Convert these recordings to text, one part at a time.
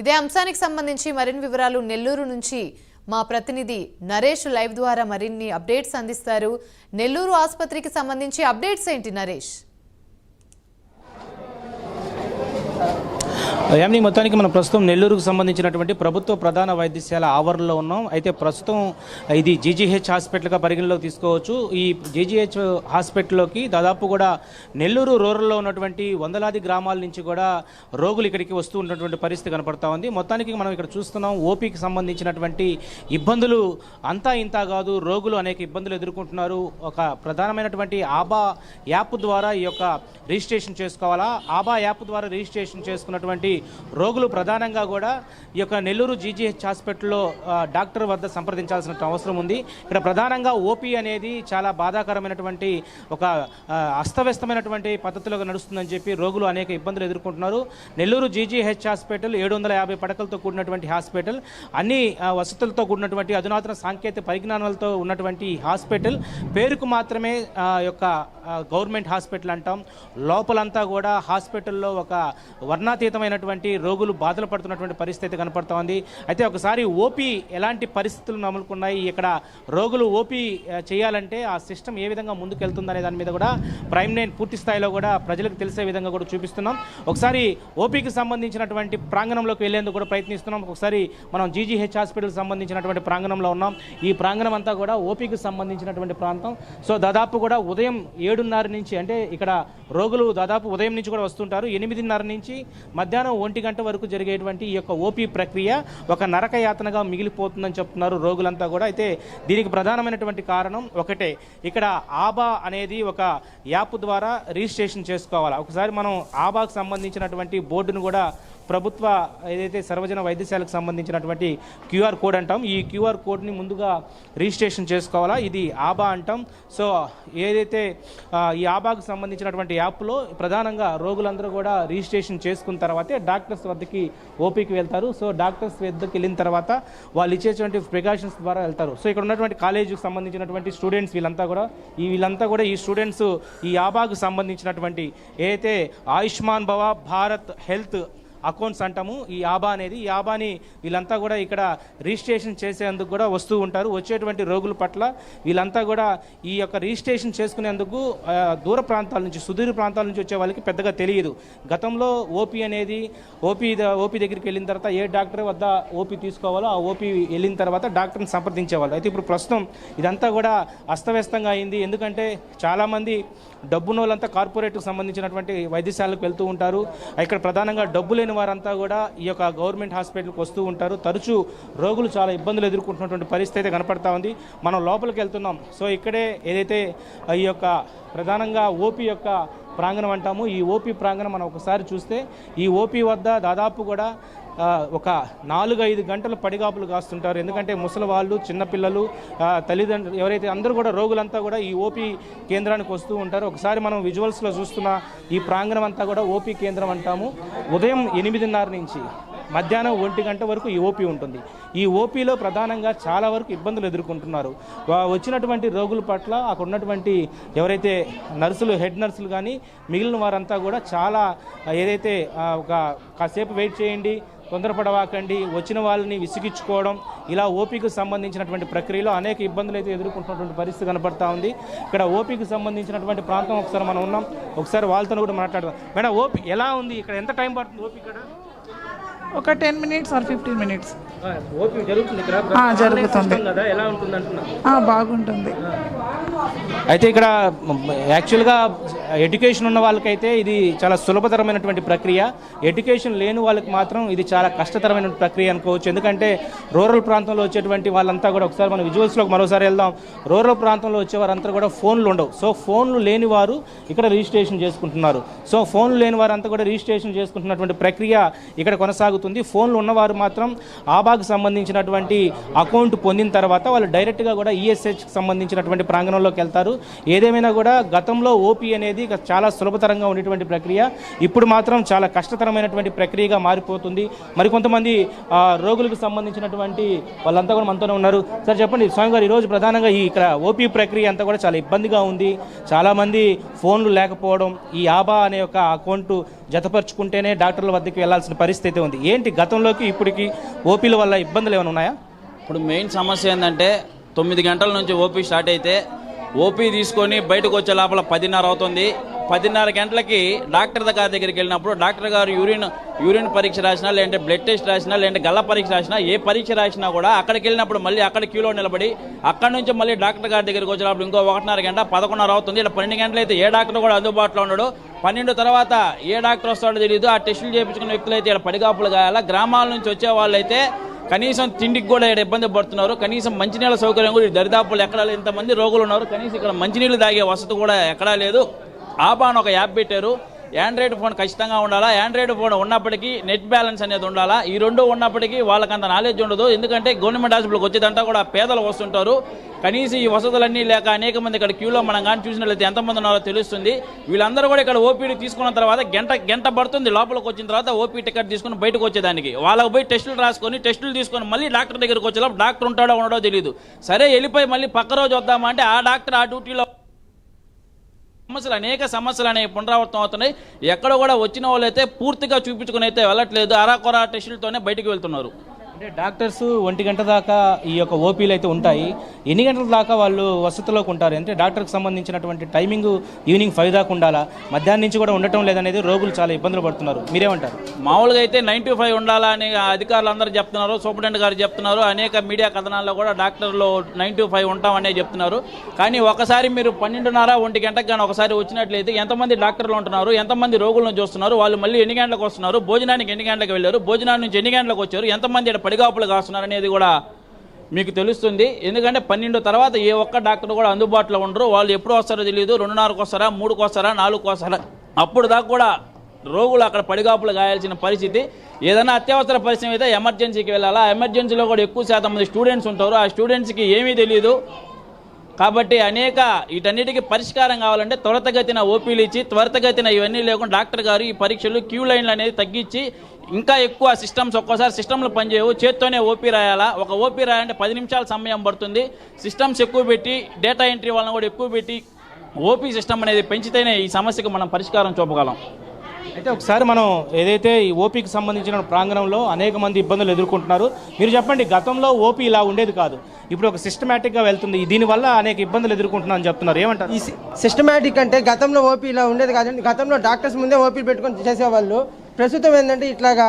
ఇదే అంశానికి సంబంధించి మరిన్ని వివరాలు నెల్లూరు నుంచి మా ప్రతినిధి నరేష్ లైవ్ ద్వారా మరిన్ని అప్డేట్స్ అందిస్తారు. నెల్లూరు ఆసుపత్రికి సంబంధించి అప్డేట్స్ ఏంటి నరేష్? యామిని మొత్తానికి మనం ప్రస్తుతం నెల్లూరుకు సంబంధించినటువంటి ప్రభుత్వ ప్రధాన వైద్యశాల ఆవరణలో ఉన్నాం. అయితే ప్రస్తుతం ఇది జీజీహెచ్ హాస్పిటల్గా పరిగణలోకి తీసుకోవచ్చు. ఈ జీజీహెచ్ హాస్పిటల్లోకి దాదాపు కూడా నెల్లూరు రూరల్లో ఉన్నటువంటి వందలాది గ్రామాల నుంచి కూడా రోగులు ఇక్కడికి వస్తూ ఉన్నటువంటి పరిస్థితి కనపడతా ఉంది. మొత్తానికి మనం ఇక్కడ చూస్తున్నాం ఓపీకి సంబంధించినటువంటి ఇబ్బందులు అంతా ఇంత కాదు. రోగులు అనేక ఇబ్బందులు ఎదుర్కొంటున్నారు. ఒక ప్రధానమైనటువంటి ఆబా యాప్ ద్వారా ఈ యొక్క రిజిస్ట్రేషన్ చేసుకోవాలా? ఆబా యాప్ ద్వారా రిజిస్ట్రేషన్ చేసుకున్నటువంటి రోగులు ప్రధానంగా కూడా ఈ యొక్క నెల్లూరు జీజీహెచ్ హాస్పిటల్లో డాక్టర్ వద్ద సంప్రదించాల్సిన అవసరం ఉంది. ఇక్కడ ప్రధానంగా ఓపీ అనేది చాలా బాధాకరమైనటువంటి ఒక అస్తవ్యస్తమైనటువంటి పద్ధతిలో నడుస్తుందని చెప్పి రోగులు అనేక ఇబ్బందులు ఎదుర్కొంటున్నారు. నెల్లూరు జీజీహెచ్ హాస్పిటల్ ఏడు వందల యాభై పడకలతో కూడినటువంటి హాస్పిటల్ అన్ని వసతులతో కూడినటువంటి అధునాతన సాంకేతిక పరిజ్ఞానాలతో ఉన్నటువంటి హాస్పిటల్. పేరుకు మాత్రమే యొక్క గవర్నమెంట్ హాస్పిటల్ అంటాం. లోపలంతా కూడా హాస్పిటల్లో ఒక వర్ణాతీతమైనటువంటి రోగులు బాధలు పడుతున్నటువంటి పరిస్థితి కనపడుతూ ఉంది. అయితే ఒకసారి ఓపీ ఎలాంటి పరిస్థితులు నమ్ముకున్నాయి ఇక్కడ రోగులు ఓపీ చేయాలంటే ఆ సిస్టమ్ ఏ విధంగా ముందుకెళ్తుందనే దాని మీద కూడా ప్రైమ్ నైన్ పూర్తి స్థాయిలో కూడా ప్రజలకు తెలిసే విధంగా కూడా చూపిస్తున్నాం. ఒకసారి ఓపీకి సంబంధించినటువంటి ప్రాంగణంలోకి వెళ్ళేందుకు కూడా ప్రయత్నిస్తున్నాం. ఒకసారి మనం జీజీహెచ్ హాస్పిటల్ సంబంధించినటువంటి ప్రాంగణంలో ఉన్నాం. ఈ ప్రాంగణం అంతా కూడా ఓపీకి సంబంధించినటువంటి ప్రాంతం. సో దాదాపు కూడా ఉదయం ఏడున్నర నుంచి అంటే ఇక్కడ రోగులు దాదాపు ఉదయం నుంచి కూడా వస్తుంటారు. ఎనిమిదిన్నర నుంచి మధ్యాహ్నం ఒంటి గంట వరకు జరిగేటువంటి ఈ యొక్క ఓపీ ప్రక్రియ ఒక నరక యాతనగా మిగిలిపోతుందని చెప్తున్నారు రోగులంతా కూడా. అయితే దీనికి ప్రధానమైనటువంటి కారణం ఒకటే. ఇక్కడ ఆబా అనేది ఒక యాప్ ద్వారా రిజిస్ట్రేషన్ చేసుకోవాలి? ఒకసారి మనం ఆబాకు సంబంధించినటువంటి బోర్డును కూడా ప్రభుత్వ ఏదైతే సర్వజన వైద్యశాలకు సంబంధించినటువంటి క్యూఆర్ కోడ్ అంటాం ఈ క్యూఆర్ కోడ్ని ముందుగా రిజిస్ట్రేషన్ చేసుకోవాలా? ఇది ఆబా అంటాం. సో ఏదైతే ఈ ఆబాకు సంబంధించినటువంటి యాప్లో ప్రధానంగా రోగులందరూ కూడా రిజిస్ట్రేషన్ చేసుకున్న తర్వాతే డాక్టర్స్ వద్దకి ఓపీకి వెళ్తారు. సో డాక్టర్స్ వద్దకి వెళ్ళిన తర్వాత వాళ్ళు ఇచ్చేటువంటి ప్రికాషన్స్ ద్వారా వెళ్తారు. సో ఇక్కడ ఉన్నటువంటి కాలేజీకి సంబంధించినటువంటి స్టూడెంట్స్ వీళ్ళంతా కూడా ఈ వీళ్ళంతా కూడా ఈ స్టూడెంట్స్ ఈ ఆబాకు సంబంధించినటువంటి ఏదైతే ఆయుష్మాన్ భవ భారత్ హెల్త్ అకౌంట్స్ అంటాము ఈ ఆబా అనేది ఈ ఆబాని వీళ్ళంతా కూడా ఇక్కడ రిజిస్ట్రేషన్ చేసేందుకు కూడా వస్తూ ఉంటారు. వచ్చేటువంటి రోగుల పట్ల వీళ్ళంతా కూడా ఈ యొక్క రిజిస్ట్రేషన్ చేసుకునేందుకు దూర ప్రాంతాల నుంచి సుదూర ప్రాంతాల నుంచి వచ్చే వాళ్ళకి పెద్దగా తెలియదు. గతంలో ఓపీ అనేది ఓపీ ఓపీ దగ్గరికి వెళ్ళిన తర్వాత ఏ డాక్టర్ వద్ద ఓపీ తీసుకోవాలో ఆ ఓపీ వెళ్ళిన తర్వాత డాక్టర్ని సంప్రదించేవాళ్ళు. అయితే ఇప్పుడు ప్రస్తుతం ఇదంతా కూడా అస్తవ్యస్తంగా అయింది. ఎందుకంటే చాలామంది డబ్బున వాళ్ళంతా కార్పొరేట్కు సంబంధించినటువంటి వైద్యశాలకు వెళ్తూ ఉంటారు. ఇక్కడ ప్రధానంగా డబ్బు లేని వారంతా కూడా ఈ యొక్క గవర్నమెంట్ హాస్పిటల్కి వస్తూ ఉంటారు. తరచూ రోగులు చాలా ఇబ్బందులు ఎదుర్కొంటున్నటువంటి పరిస్థితి అయితే కనపడతా ఉంది. మనం లోపలికి వెళ్తున్నాం. సో ఇక్కడే ఏదైతే ఈ యొక్క ప్రధానంగా ఓపీ యొక్క ప్రాంగణం అంటాము ఈ ఓపీ ప్రాంగణం మనం ఒకసారి చూస్తే ఈ ఓపీ వద్ద దాదాపు కూడా ఒక నాలుగు ఐదు గంటలు పడిగాపులు కాస్తుంటారు. ఎందుకంటే ముసలి వాళ్ళు చిన్నపిల్లలు తల్లిదండ్రులు ఎవరైతే అందరూ కూడా రోగులంతా కూడా ఈ ఓపీ కేంద్రానికి వస్తూ ఉంటారు. ఒకసారి మనం విజువల్స్లో చూస్తున్న ఈ ప్రాంగణం అంతా కూడా ఓపీ కేంద్రం అంటాము. ఉదయం ఎనిమిదిన్నర నుంచి మధ్యాహ్నం ఒంటి గంట వరకు ఈ ఓపీ ఉంటుంది. ఈ ఓపీలో ప్రధానంగా చాలా వరకు ఇబ్బందులు ఎదుర్కొంటున్నారు. వచ్చినటువంటి రోగుల పట్ల అక్కడ ఉన్నటువంటి ఎవరైతే నర్సులు హెడ్ నర్సులు కానీ మిగిలిన వారంతా కూడా చాలా ఏదైతే ఒక కాసేపు వెయిట్ చేయండి తొందరపడవాకండి. వచ్చిన వాళ్ళని విసిగించుకోవడం ఇలా ఓపీకి సంబంధించినటువంటి ప్రక్రియలో అనేక ఇబ్బందులు అయితే ఎదుర్కొంటున్నటువంటి పరిస్థితి కనపడతా ఉంది. ఇక్కడ ఓపీకి సంబంధించినటువంటి ప్రాంతం ఒకసారి మనం ఉన్నాం. ఒకసారి వాళ్ళతో కూడా మాట్లాడదాం. మేడం ఓపీ ఎలా ఉంది? ఇక్కడ ఎంత టైం పడుతుంది ఓపీ ఇక్కడ? ఒక ten minutes or fifteen minutes. జరుగుతుంది బాగుంటుంది. అయితే ఇక్కడ యాక్చువల్గా ఎడ్యుకేషన్ ఉన్న వాళ్ళకైతే ఇది చాలా సులభతరమైనటువంటి ప్రక్రియ. ఎడ్యుకేషన్ లేని వాళ్ళకి మాత్రం ఇది చాలా కష్టతరమైన ప్రక్రియ అనుకోవచ్చు. ఎందుకంటే రూరల్ ప్రాంతంలో వచ్చేటువంటి వాళ్ళంతా కూడా ఒకసారి మనం విజువల్స్లోకి మరోసారి వెళ్దాం. రూరల్ ప్రాంతంలో వచ్చే వారంతా కూడా ఫోన్లు ఉండవు. సో ఫోన్లు లేని వారు ఇక్కడ రిజిస్ట్రేషన్ చేసుకుంటున్నారు. సో ఫోన్లు లేని వారంతా కూడా రిజిస్ట్రేషన్ చేసుకుంటున్నటువంటి ప్రక్రియ ఇక్కడ కొనసాగుతుంది. ఫోన్లు ఉన్నవారు మాత్రం ఆబాకు సంబంధించినటువంటి అకౌంట్ పొందిన తర్వాత వాళ్ళు డైరెక్ట్గా కూడా ఈఎస్హెచ్కి సంబంధించినటువంటి ప్రాంగణంలోకి వెళ్తారు. ఏదేమైనా కూడా గతంలో ఓపీ అనేది చాలా సులభతరంగా ఉండేటువంటి ప్రక్రియ. ఇప్పుడు మాత్రం చాలా కష్టతరమైనటువంటి ప్రక్రియగా మారిపోతుంది. మరికొంతమంది రోగులకు సంబంధించినటువంటి వాళ్ళంతా కూడా మనతోనే ఉన్నారు. సార్ చెప్పండి. స్వామి గారు ఈరోజు ప్రధానంగా ఈ ఇక్కడ ఓపీ ప్రక్రియ అంతా కూడా చాలా ఇబ్బందిగా ఉంది. చాలామంది ఫోన్లు లేకపోవడం ఈ ఆబా అనే ఒక అకౌంట్ జతపరుచుకుంటేనే డాక్టర్ల వద్దకు వెళ్ళాల్సిన పరిస్థితి ఉంది. ఏంటి గతంలోకి ఇప్పటికి ఓపీల వల్ల ఇబ్బందులు ఏమైనా ఉన్నాయా? ఇప్పుడు మెయిన్ సమస్య ఏంటంటే తొమ్మిది గంటల నుంచి ఓపీ స్టార్ట్ అయితే ఓపీ తీసుకొని బయటకు వచ్చే లోపల పదిన్నర అవుతుంది. పదిన్నర గంటలకి డాక్టర్ గారి దగ్గరికి వెళ్ళినప్పుడు డాక్టర్ గారు యూరిన్ యూరిన్ పరీక్ష రాసినా లేదంటే బ్లడ్ టెస్ట్ రాసినా లేదంటే గల్ల పరీక్ష రాసినా ఏ పరీక్ష రాసినా కూడా అక్కడికి వెళ్ళినప్పుడు మళ్ళీ అక్కడ క్యూలో నిలబడి అక్కడ నుంచి మళ్ళీ డాక్టర్ గారి దగ్గరికి వచ్చినప్పుడు ఇంకో ఒకటిన్నర గంట పదకొండున్నర అవుతుంది. ఇలా పన్నెండు గంటలు అయితే ఏ డాక్టర్ కూడా అందుబాటులో ఉండడు. పన్నెండు తర్వాత ఏ డాక్టర్ వస్తాడో తెలియదు ఆ టెస్టులు చేయించుకున్న వ్యక్తులు అయితే ఇక్కడ పడిగాపులు కాయాలా గ్రామాల నుంచి వచ్చే వాళ్ళు అయితే కనీసం తిండికి కూడా ఇక్కడ ఇబ్బంది పడుతున్నారు. కనీసం మంచినీళ్ళ సౌకర్యం కూడా దరిదాపులు ఎక్కడా ఇంతమంది రోగులు ఉన్నారు. కనీసం ఇక్కడ మంచినీళ్ళు తాగే వసతి కూడా ఎక్కడా లేదు. ఆబాన్ ఒక యాప్ పెట్టారు. ఆండ్రాయిడ్ ఫోన్ ఖచ్చితంగా ఉండాలా? ఆండ్రాయిడ్ ఫోన్ ఉన్నప్పటికీ నెట్ బ్యాలెన్స్ అనేది ఉండాలా? ఈ రెండు ఉన్నప్పటికీ వాళ్ళకి అంత నాలెడ్జ్ ఉండదు. ఎందుకంటే గవర్నమెంట్ హాస్పిటల్కి వచ్చేదంతా కూడా పేదలు వస్తుంటారు. కనీసం ఈ వసతులన్నీ లేక అనేక మంది ఇక్కడ క్యూలో మనం కానీ చూసినట్లయితే ఎంతమంది ఉన్నారో తెలుస్తుంది. వీళ్ళందరూ కూడా ఇక్కడ ఓపీడీ తీసుకున్న తర్వాత గంట గంట పడుతుంది లోపలికి వచ్చిన తర్వాత ఓపీ టికెట్ తీసుకుని బయటకు వచ్చేదానికి. వాళ్ళకి పోయి టెస్టులు రాసుకొని టెస్టులు తీసుకొని మళ్ళీ డాక్టర్ దగ్గరికి వచ్చేలా డాక్టర్ ఉంటాడో ఉండడో తెలియదు సరే వెళ్ళిపోయి మళ్ళీ పక్క రోజు వద్దామంటే ఆ డాక్టర్ ఆ డ్యూటీలో సమస్యలు అనేక సమస్యలు అనేవి పునరావృతం అవుతున్నాయి. ఎక్కడ కూడా వచ్చిన వాళ్ళైతే పూర్తిగా చూపించుకుని అయితే వెళ్ళట్లేదు. అరాకొరా టెస్టులతోనే బయటికి వెళ్తున్నారు. అంటే డాక్టర్స్ ఒంటి గంట దాకా ఈ యొక్క ఓపీలు అయితే ఉంటాయి. ఎన్ని గంటల దాకా వాళ్ళు వసతిలోకి ఉంటారు అంటే డాక్టర్కి సంబంధించినటువంటి టైమింగ్ ఈవినింగ్ ఫైవ్ దాకా ఉండాలా? మధ్యాహ్నం నుంచి కూడా ఉండటం లేదనేది రోగులు చాలా ఇబ్బందులు పడుతున్నారు. మీరేమంటారు? మామూలుగా అయితే నైన్ టు ఫైవ్ ఉండాలా అని అధికారులు అందరూ చెప్తున్నారు. సూపరింటెండెంట్ గారు చెప్తున్నారు. అనేక మీడియా కథనాల్లో కూడా డాక్టర్లు నైన్ టు ఫైవ్ ఉంటామనే చెప్తున్నారు. కానీ ఒకసారి మీరు పన్నెండున్నర ఒంటి గంటకు కానీ ఒకసారి వచ్చినట్లయితే ఎంతమంది డాక్టర్లు ఉంటున్నారు? ఎంతమంది రోగులను చూస్తున్నారు? వాళ్ళు మళ్ళీ ఎన్ని గంటలకు వస్తున్నారు? భోజనానికి ఎన్ని గంటలకు వెళ్ళారు? భోజనానికి నుంచి ఎన్ని గంటలకు వచ్చారు? ఎంతమంది ఇక్కడ పడిగాపులు కాస్తున్నారనేది కూడా మీకు తెలుస్తుంది. ఎందుకంటే పన్నెండు తర్వాత ఏ ఒక్క డాక్టర్ కూడా అందుబాటులో ఉండరు. వాళ్ళు ఎప్పుడు వస్తారో తెలియదు రెండున్నరకు వస్తారా మూడుకు వస్తారా నాలుగుకు వస్తారా. అప్పుడు దాకా కూడా రోగులు అక్కడ పడిగాపులు గాయాల్సిన పరిస్థితి. ఏదైనా అత్యవసర పరిస్థితి అయితే ఎమర్జెన్సీకి వెళ్ళాలా? ఎమర్జెన్సీలో కూడా ఎక్కువ శాతం మంది స్టూడెంట్స్ ఉంటారు. ఆ స్టూడెంట్స్కి ఏమీ తెలియదు కాబట్టి అనేక వీటన్నిటికీ పరిష్కారం కావాలంటే త్వరితగతిన ఓపీలు ఇచ్చి త్వరితగతిన ఇవన్నీ లేకుండా డాక్టర్ గారు ఈ పరీక్షలు క్యూ లైన్లు అనేది తగ్గించి ఇంకా ఎక్కువ సిస్టమ్స్ ఒక్కోసారి సిస్టంలు పనిచేయవు. చేత్తోనే ఓపీ రాయాలా? ఒక ఓపీ రాయాలంటే పది నిమిషాల సమయం పడుతుంది. సిస్టమ్స్ ఎక్కువ పెట్టి డేటా ఎంట్రీ వాళ్ళని కూడా ఎక్కువ పెట్టి ఓపీ సిస్టమ్ అనేది పెంచితేనే ఈ సమస్యకు మనం పరిష్కారం చూపగలం. అయితే ఒకసారి మనం ఏదైతే ఈ ఓపీకి సంబంధించిన ప్రాంగణంలో అనేక మంది ఇబ్బందులు ఎదుర్కొంటున్నారు మీరు చెప్పండి గతంలో ఓపీ ఇలా ఉండేది కాదు. ఇప్పుడు ఒక సిస్టమేటిక్గా వెళ్తుంది. దీనివల్ల అనేక ఇబ్బందులు ఎదుర్కొంటున్నాను అని చెప్తున్నారు. ఏమంటారు? ఈ సిస్టమేటిక్ అంటే గతంలో ఓపీ ఇలా ఉండేది కాదండి గతంలో డాక్టర్స్ ముందే ఓపీ పెట్టుకొని చేసేవాళ్ళు. ప్రస్తుతం ఏంటంటే ఇట్లాగా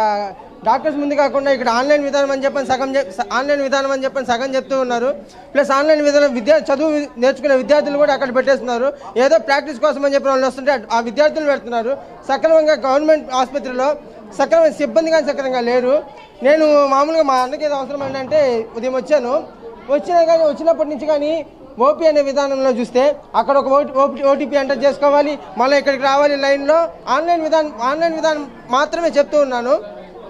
డాక్టర్స్ ముందు కాకుండా ఇక్కడ ఆన్లైన్ విధానం అని చెప్పని సగం ఆన్లైన్ విధానం అని చెప్పని సగం చెప్తూ ఉన్నారు. ప్లస్ ఆన్లైన్ విధానం విద్యా చదువు నేర్చుకునే విద్యార్థులు కూడా అక్కడ పెట్టేస్తున్నారు. ఏదో ప్రాక్టీస్ కోసం అని చెప్పిన వాళ్ళు వస్తుంటే ఆ విద్యార్థులు పెడుతున్నారు. సక్రమంగా గవర్నమెంట్ ఆసుపత్రిలో సక్రమైన సిబ్బంది కానీ సక్రమంగా లేరు. నేను మామూలుగా మా అన్నకి ఏదో అవసరం ఏంటంటే ఉదయం వచ్చాను. వచ్చినా కానీ వచ్చినప్పటి నుంచి కానీ ఓపీ అనే విధానంలో చూస్తే అక్కడ ఒక ఓటీ ఓటీపీ ఎంటర్ చేసుకోవాలి మళ్ళీ ఇక్కడికి రావాలి లైన్లో. ఆన్లైన్ విధానం ఆన్లైన్ విధానం మాత్రమే చెప్తూ ఉన్నాను.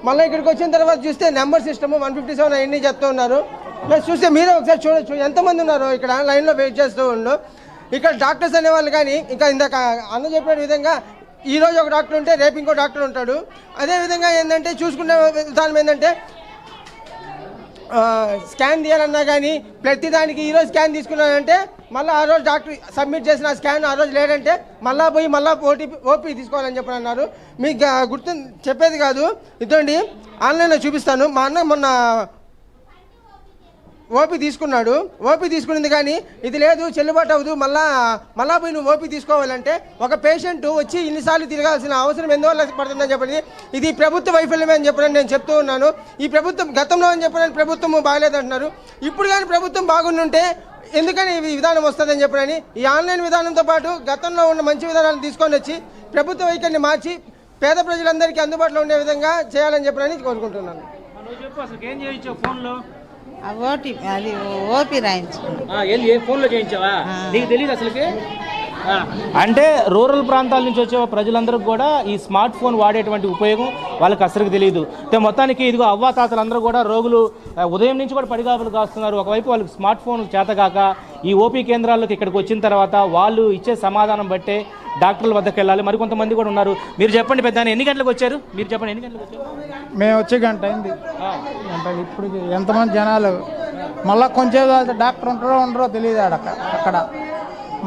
మళ్ళీ ఇక్కడికి వచ్చిన తర్వాత చూస్తే number system one fifty seven అవన్నీ చెప్తూ ఉన్నారు. ప్లస్ చూస్తే మీరే ఒకసారి చూడొచ్చు ఎంతమంది ఉన్నారు ఇక్కడ లైన్లో వెయిట్ చేస్తూ ఉండు. ఇక్కడ డాక్టర్స్ అనేవాళ్ళు కానీ ఇంకా ఇందాక అన్న చెప్పిన విధంగా ఈ రోజు ఒక డాక్టర్ ఉంటే రేపు ఇంకో డాక్టర్ ఉంటాడు. అదేవిధంగా ఏంటంటే చూసుకునే విధానం ఏంటంటే స్కాన్ తీయాలన్నా కానీ ప్రతిదానికి ఈరోజు స్కాన్ తీసుకున్నానంటే మళ్ళీ ఆ రోజు డాక్టర్ సబ్మిట్ చేసిన స్కాన్ ఆ రోజు లేదంటే మళ్ళీ పోయి మళ్ళీ ఓటీపీ ఓపీ తీసుకోవాలని చెప్పని అన్నారు మీకు గుర్తు చెప్పేది కాదు. ఇదండి ఆన్లైన్లో చూపిస్తాను. మా అన్న మొన్న ఓపీ తీసుకున్నాడు. ఓపీ తీసుకున్నది కానీ ఇది లేదు చెల్లుబాటు అవ్వదు. మళ్ళా మళ్ళా పోయి నువ్వు ఓపీ తీసుకోవాలంటే ఒక పేషెంట్ వచ్చి ఇన్నిసార్లు తిరగాల్సిన అవసరం ఎందువల్ల పడుతుందని చెప్పని ఇది ప్రభుత్వ వైఫల్యమే అని చెప్పని నేను చెప్తూ ఉన్నాను. ఈ ప్రభుత్వం గతంలో అని చెప్పడానికి ప్రభుత్వం బాగలేదంటున్నారు. ఇప్పుడు కానీ ప్రభుత్వం బాగుండుంటే ఎందుకని ఈ విధానం వస్తుందని చెప్పడని ఈ ఆన్లైన్ విధానంతో పాటు గతంలో ఉన్న మంచి విధానాలను తీసుకొని వచ్చి ప్రభుత్వ వైఖరిని మార్చి పేద ప్రజలందరికీ అందుబాటులో ఉండే విధంగా చేయాలని చెప్పడానికి కోరుకుంటున్నాను. ఓటీపీ అది ఓపీ రాయించుకున్నాం ఏంది ఏ ఫోన్లో చేయించావా? నీకు తెలియదు అసలుకి? అంటే రూరల్ ప్రాంతాల నుంచి వచ్చే ప్రజలందరికీ కూడా ఈ స్మార్ట్ ఫోన్ వాడేటువంటి ఉపయోగం వాళ్ళకి అసలుకి తెలియదు. అంటే మొత్తానికి ఇదిగో అవ్వాతాతలందరూ కూడా రోగులు ఉదయం నుంచి కూడా పడిగాపులు కాస్తున్నారు. ఒకవైపు వాళ్ళకి స్మార్ట్ ఫోన్ చేతగాక ఈ ఓపీ కేంద్రాల్లోకి ఇక్కడికి వచ్చిన తర్వాత వాళ్ళు ఇచ్చే సమాధానం బట్టే డాక్టర్ల వద్దకు వెళ్ళాలి. మరికొంతమంది కూడా ఉన్నారు. మీరు చెప్పండి పెద్ద ఎన్ని గంటలకు వచ్చారు? మీరు చెప్పండి ఎన్ని గంటలకు వచ్చారు? మేము వచ్చే గంట అయింది. గంట ఇప్పుడు ఎంతమంది జనాలు? మళ్ళీ కొంచెం డాక్టర్ ఉంటారో ఉండరో తెలియదు ఆడ అక్కడ.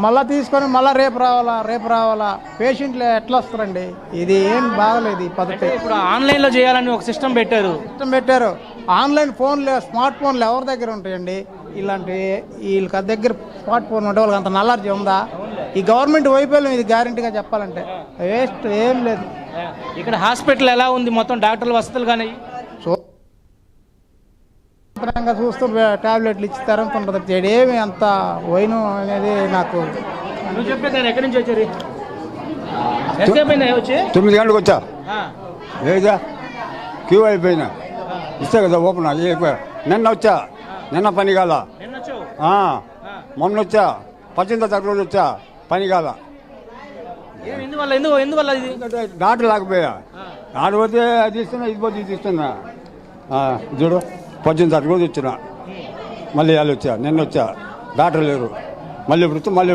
మళ్ళీ తీసుకొని మళ్ళీ రేపు రావాలా రేపు రావాలా? పేషెంట్లు ఎట్లా వస్తారండి? ఇది ఏం బాగలేదు ఈ పద్ధతి. ఇప్పుడు ఆన్లైన్లో చేయాలని ఒక సిస్టమ్ పెట్టారు. సిస్టమ్ పెట్టారు. ఆన్లైన్ ఫోన్లు స్మార్ట్ ఫోన్లు ఎవరి దగ్గర ఉంటాయండి? ఇలాంటి వీళ్ళకి దగ్గర స్మార్ట్ ఫోన్ ఉంటే వాళ్ళకి అంత నల్లర్జీ ఉందా? ఈ గవర్నమెంట్ వైఫల్యం ఇది గ్యారంటీగా చెప్పాలంటే. వేస్ట్ ఏం లేదు. ఇక్కడ హాస్పిటల్ ఎలా ఉంది మొత్తం? డాక్టర్ల వసతులు కానీ? సో శుభ్రంగా చూస్తూ టాబ్లెట్లు ఇచ్చి తరంతుంటుంది ఏమి అంత వైను అనేది నాకు నువ్వు ఎక్కడి నుంచి వచ్చారు తొమ్మిది గంటలకు వచ్చా? ఆ, లేదా క్యూ అయిపోయినా. ఇస్తే కదా ఓపెన్ నిన్న వచ్చా? నిన్న పని కాల. నిన్న వచ్చావు? ఆ, మొన్న వచ్చా? పద్దెనిమిదో తారీఖు రోజు వచ్చా? పని కాల ఏం ఎందువల్ల ఎందుకు ఎందువల్ల ఇది? డాక్టర్ లేకపోయా? ఆడ పోతే అది ఇస్తున్నా ఇది పోతే ఇది ఇస్తున్నా. చూడు పద్దెనిమిది తారీఖు రోజు వచ్చిన. మళ్ళీ వాళ్ళు వచ్చా నిన్న వచ్చా. డాక్టర్ లేరు. మళ్ళీ ఇప్పుడు మళ్ళీ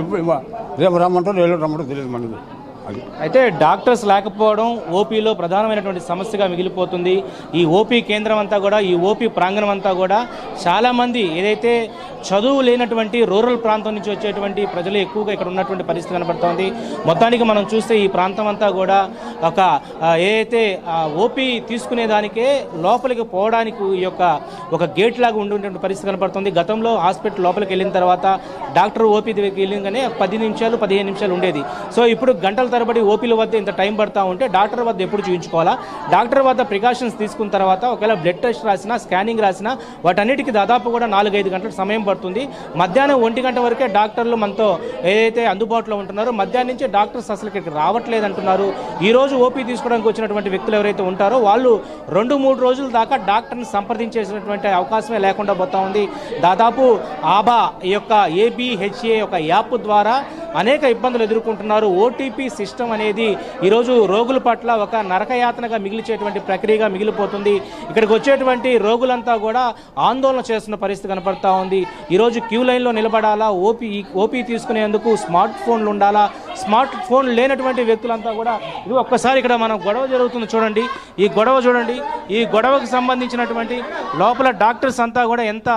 రేపు రమ్మంటారు రేపు రమ్మంటారు తెలియదు మనది అది అయితే డాక్టర్స్ లేకపోవడం ఓపీలో ప్రధానమైనటువంటి సమస్యగా మిగిలిపోతుంది. ఈ ఓపీ కేంద్రం అంతా కూడా ఈ ఓపీ ప్రాంగణం అంతా కూడా చాలామంది ఏదైతే చదువు లేనటువంటి రూరల్ ప్రాంతం నుంచి వచ్చేటువంటి ప్రజలు ఎక్కువగా ఇక్కడ ఉన్నటువంటి పరిస్థితి కనబడుతోంది. మొత్తానికి మనం చూస్తే ఈ ప్రాంతం అంతా కూడా ఒక ఏదైతే ఓపీ తీసుకునే దానికే లోపలికి పోవడానికి ఈ యొక్క ఒక గేట్ లాగా ఉండేటువంటి పరిస్థితి కనబడుతుంది గతంలో హాస్పిటల్ లోపలికి వెళ్ళిన తర్వాత డాక్టర్ ఓపీ దగ్గరికి వెళ్ళిందనే పది నిమిషాలు పదిహేను నిమిషాలు ఉండేది. సో ఇప్పుడు గంటల తరబడి ఓపీల వద్ద ఇంత టైం పడతా ఉంటే డాక్టర్ వద్ద ఎప్పుడు చూపించుకోవాలా డాక్టర్ వద్ద ప్రికాషన్స్ తీసుకున్న తర్వాత ఒకవేళ బ్లడ్ టెస్ట్ రాసినా స్కానింగ్ రాసినా వాటన్నిటికీ దాదాపు కూడా నాలుగైదు గంటల సమయం పడుతుంది. మధ్యాహ్నం ఒంటి గంట వరకే డాక్టర్లు మనతో ఏదైతే అందుబాటులో ఉంటున్నారో మధ్యాహ్నం నుంచి డాక్టర్స్ అసలు ఇక్కడికి రావట్లేదు అంటున్నారు ఈ రోజు ఓపీ తీసుకోవడానికి వచ్చినటువంటి వ్యక్తులు ఎవరైతే ఉంటారో వాళ్ళు రెండు మూడు రోజుల దాకా డాక్టర్ని సంప్రదించేసినటువంటి అవకాశమే లేకుండా పోతా ఉంది. దాదాపు ఆబా ఈ యొక్క ఏబిహెచ్ఏ యొక్క యాప్ ద్వారా అనేక ఇబ్బందులు ఎదుర్కొంటున్నారు. ఓటీపీ సిస్టమ్ అనేది ఈరోజు రోగుల పట్ల ఒక నరకయాతనగా మిగిలిచేటువంటి ప్రక్రియగా మిగిలిపోతుంది. ఇక్కడికి వచ్చేటువంటి రోగులంతా కూడా ఆందోళన చేస్తున్న పరిస్థితి కనపడతా ఉంది. ఈరోజు క్యూ లైన్లో నిలబడాలా? ఓపీ ఓపీ తీసుకునేందుకు స్మార్ట్ ఫోన్లు ఉండాలా? స్మార్ట్ ఫోన్ లేనటువంటి వ్యక్తులంతా కూడా ఇది ఒక్కసారి ఇక్కడ మనం గొడవ జరుగుతుంది చూడండి. ఈ గొడవ చూడండి. ఈ గొడవకు సంబంధించినటువంటి లోపల డాక్టర్స్ అంతా కూడా ఎంత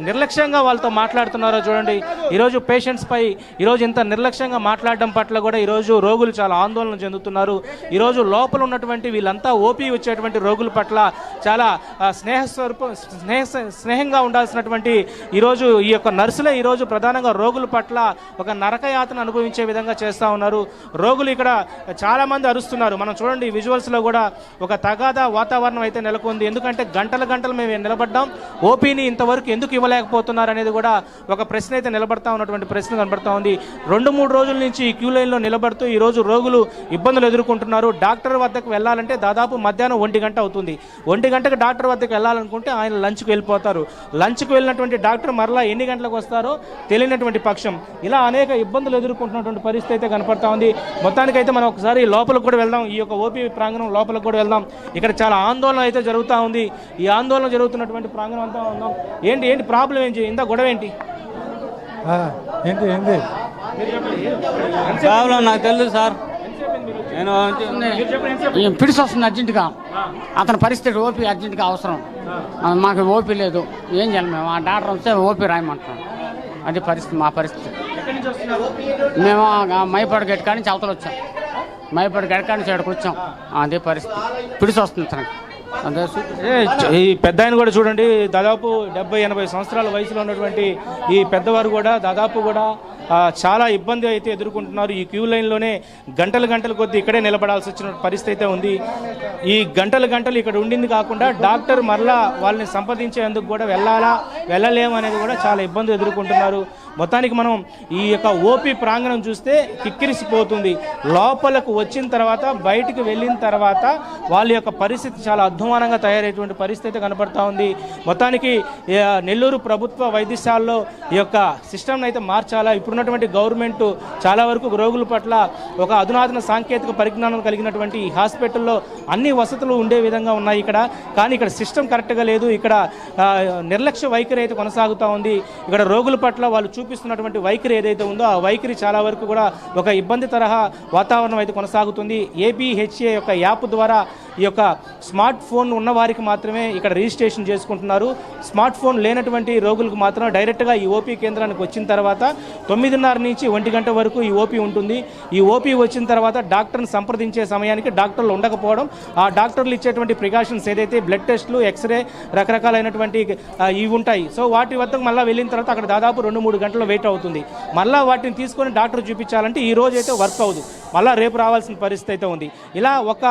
నిర్లక్ష్యంగా వాళ్ళతో మాట్లాడుతున్నారో చూడండి. ఈరోజు పేషెంట్స్ పై ఈరోజు ఇంత నిర్లక్ష్యంగా మాట్లాడడం పట్ల కూడా ఈరోజు రోగులు చాలా ఆందోళన చెందుతున్నారు. ఈరోజు లోపల ఉన్నటువంటి వీళ్ళంతా ఓపీ వచ్చేటువంటి రోగుల పట్ల చాలా ఆ, స్నేహ స్వరూపం స్నేహ స్నేహంగా ఉండాల్సినటువంటి ఈరోజు ఈ యొక్క నర్సులే ఈరోజు ప్రధానంగా రోగుల పట్ల ఒక నరకయాతన అనుభవించే విధంగా చేస్తూ ఉన్నారు. రోగులు ఇక్కడ చాలామంది అరుస్తున్నారు. మనం చూడండి విజువల్స్లో కూడా ఒక తగాదా వాతావరణం అయితే నెలకొంది. ఎందుకంటే గంటల గంట గంటలు మేము నిలబడ్డాం. ఓపీని ఇంతవరకు ఎందుకు ఇవ్వలేకపోతున్నారు అనేది కూడా ఒక ప్రశ్న అయితే నిలబడతా ఉన్నటువంటి ప్రశ్న కనబడతా ఉంది. రెండు మూడు రోజుల నుంచి ఈ క్యూ లైన్లో నిలబడుతూ ఈ రోజు రోగులు ఇబ్బందులు ఎదుర్కొంటున్నారు. డాక్టర్ వద్దకు వెళ్ళాలంటే దాదాపు మధ్యాహ్నం ఒంటి గంట అవుతుంది. ఒంటి గంటకు డాక్టర్ వద్దకు వెళ్ళాలనుకుంటే ఆయన లంచ్కి వెళ్ళిపోతారు. లంచ్కి వెళ్ళినటువంటి డాక్టర్ మరలా ఎన్ని గంటలకు వస్తారో తెలియనటువంటి పక్షం. ఇలా అనేక ఇబ్బందులు ఎదుర్కొంటున్నటువంటి పరిస్థితి అయితే కనపడతా ఉంది. మొత్తానికైతే మనం ఒకసారి లోపలికి కూడా వెళ్దాం. ఈ యొక్క ఓపీ ప్రాంగణం లోపలికి కూడా వెళ్దాం. ఇక్కడ చాలా ఆందోళన అయితే జరుగుతూ ఉంది. ఈ ఆందోళన జరుగుతున్నటువంటి ప్రాంగణం అంతా ఉందాం ఏంటి ఏంటి ప్రాబ్లం ఏంటి? ఇంత గొడవ ఏంటి? ఏంటి ఏంటి? ప్రాబ్లం నాకు తెలుసు సార్. నేను ఈ పిడిసి వస్తుంది అర్జెంటుగా? అతని పరిస్థితి ఓపీ అర్జెంటుగా అవసరం. మాకు ఓపీ లేదు. ఏం చేయాలి మేము? ఆ డాక్టర్ వస్తే ఓపీ రాయమంటున్నాం అది పరిస్థితి మా పరిస్థితి. మేము మైపాడు గేట్ కాడి నుంచి అవతల వచ్చాం. మైపాడు గేట్ నుంచి ఇక్కడికి వచ్చాం. అదే పరిస్థితి. పిడిసి వస్తుంది తనకి ఈ పెద్ద ఆయన కూడా చూడండి దాదాపు డెబ్బై ఎనభై సంవత్సరాల వయసులో ఉన్నటువంటి ఈ పెద్దవారు కూడా దాదాపు కూడా చాలా ఇబ్బంది అయితే ఎదుర్కొంటున్నారు. ఈ క్యూ లైన్లోనే గంటలు గంటల కొద్దీ ఇక్కడే నిలబడాల్సి వచ్చిన పరిస్థితి అయితే ఉంది. ఈ గంటలు గంటలు ఇక్కడ ఉండింది కాకుండా డాక్టర్ మరలా వాళ్ళని సంప్రదించేందుకు కూడా వెళ్ళాలా వెళ్ళలేము అనేది కూడా చాలా ఇబ్బంది ఎదుర్కొంటున్నారు. మొత్తానికి మనం ఈ యొక్క ఓపీ ప్రాంగణం చూస్తే కిక్కిరిసిపోతుంది. లోపలకు వచ్చిన తర్వాత బయటికి వెళ్ళిన తర్వాత వాళ్ళ యొక్క పరిస్థితి చాలా అధ్వానంగా తయారయ్యేటువంటి పరిస్థితి అయితే కనపడతా ఉంది. మొత్తానికి నెల్లూరు ప్రభుత్వ వైద్యశాలలో ఈ యొక్క సిస్టమ్ని అయితే మార్చాలా? ఇప్పుడు ఉన్నటువంటి గవర్నమెంట్ చాలా వరకు రోగుల పట్ల ఒక అధునాతన సాంకేతిక పరిజ్ఞానం కలిగినటువంటి ఈ హాస్పిటల్లో అన్ని వసతులు ఉండే విధంగా ఉన్నాయి ఇక్కడ. కానీ ఇక్కడ సిస్టమ్ కరెక్ట్గా లేదు. ఇక్కడ నిర్లక్ష్య వైఖరి అయితే కొనసాగుతూ ఉంది. ఇక్కడ రోగుల పట్ల వాళ్ళు చూపిస్తున్నటువంటి వైఖరి ఏదైతే ఉందో ఆ వైఖరి చాలా వరకు కూడా ఒక ఇబ్బంది తరహా వాతావరణం అయితే కొనసాగుతుంది. ఏబిహెచ్ఏ యొక్క యాప్ ద్వారా ఈ యొక్క స్మార్ట్ ఫోన్ ఉన్న వారికి మాత్రమే ఇక్కడ రిజిస్ట్రేషన్ చేసుకుంటున్నారు. స్మార్ట్ ఫోన్ లేనటువంటి రోగులకు మాత్రం డైరెక్ట్గా ఈ ఓపీ కేంద్రానికి వచ్చిన తర్వాత తొమ్మిది తొమ్మిదిన్నర నుంచి ఒంటి గంట వరకు ఈ ఓపీ ఉంటుంది. ఈ ఓపీ వచ్చిన తర్వాత డాక్టర్ని సంప్రదించే సమయానికి డాక్టర్లు ఉండకపోవడం ఆ డాక్టర్లు ఇచ్చేటువంటి ప్రికాషన్స్ ఏదైతే బ్లడ్ టెస్ట్లు ఎక్స్రే రకరకాలైనటువంటి ఇవి ఉంటాయి. సో వాటి వద్దకు మళ్ళీ వెళ్ళిన తర్వాత అక్కడ దాదాపు రెండు మూడు గంటలు వెయిట్ అవుతుంది. మళ్ళీ వాటిని తీసుకొని డాక్టర్ చూపించాలంటే ఈ రోజు అయితే వర్క్ అవ్వదు. మళ్ళీ రేపు రావాల్సిన పరిస్థితి అయితే ఉంది. ఇలా ఒక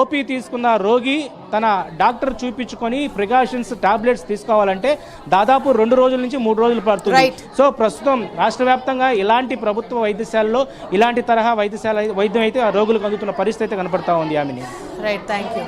ఓపీ తీసుకున్న రోగి తన డాక్టర్ చూపించుకొని ప్రికాషన్స్ టాబ్లెట్స్ తీసుకోవాలంటే దాదాపు రెండు రోజుల నుంచి మూడు రోజులు పడుతుంది. సో ప్రస్తుతం రాష్ట్ర వ్యాప్తంగా ఇలాంటి ప్రభుత్వ వైద్యశాలలో ఇలాంటి తరహా వైద్యశాల వైద్యం అయితే ఆ రోగులకు అందుతున్న పరిస్థితి అయితే కనపడతా ఉంది ఆమెని రైట్ థ్యాంక్ యూ